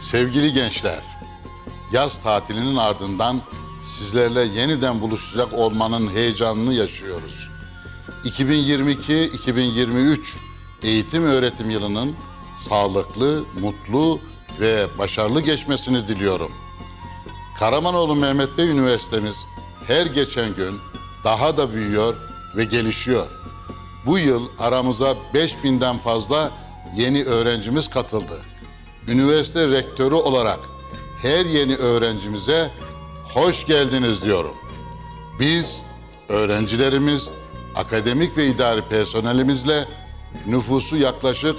Sevgili gençler, yaz tatilinin ardından sizlerle yeniden buluşacak olmanın heyecanını yaşıyoruz. 2022-2023 eğitim öğretim yılının sağlıklı, mutlu ve başarılı geçmesini diliyorum. Karamanoğlu Mehmet Bey Üniversitemiz her geçen gün daha da büyüyor ve gelişiyor. Bu yıl aramıza 5000'den fazla yeni öğrencimiz katıldı. Üniversite rektörü olarak her yeni öğrencimize hoş geldiniz diyorum. Biz öğrencilerimiz, akademik ve idari personelimizle nüfusu yaklaşık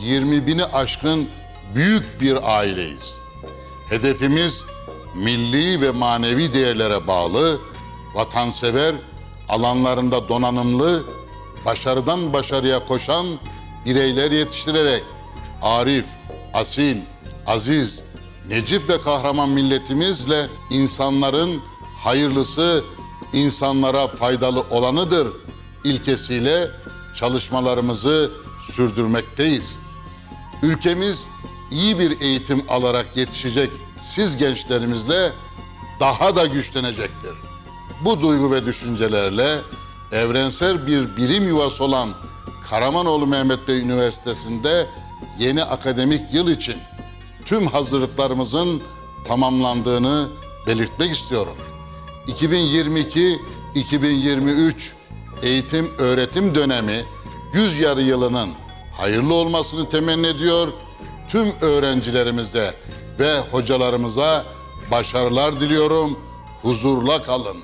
20 bini aşkın büyük bir aileyiz. Hedefimiz milli ve manevi değerlere bağlı, vatansever, alanlarında donanımlı, başarıdan başarıya koşan bireyler yetiştirerek arif, asil, aziz, necip ve kahraman milletimizle insanların hayırlısı insanlara faydalı olanıdır ilkesiyle çalışmalarımızı sürdürmekteyiz. Ülkemiz iyi bir eğitim alarak yetişecek siz gençlerimizle daha da güçlenecektir. Bu duygu ve düşüncelerle evrensel bir bilim yuvası olan Karamanoğlu Mehmet Bey Üniversitesi'nde yeni akademik yıl için tüm hazırlıklarımızın tamamlandığını belirtmek istiyorum. 2022-2023 eğitim öğretim dönemi yüz yarı yılının hayırlı olmasını temenni ediyor. Tüm öğrencilerimize ve hocalarımıza başarılar diliyorum. Huzurla kalın.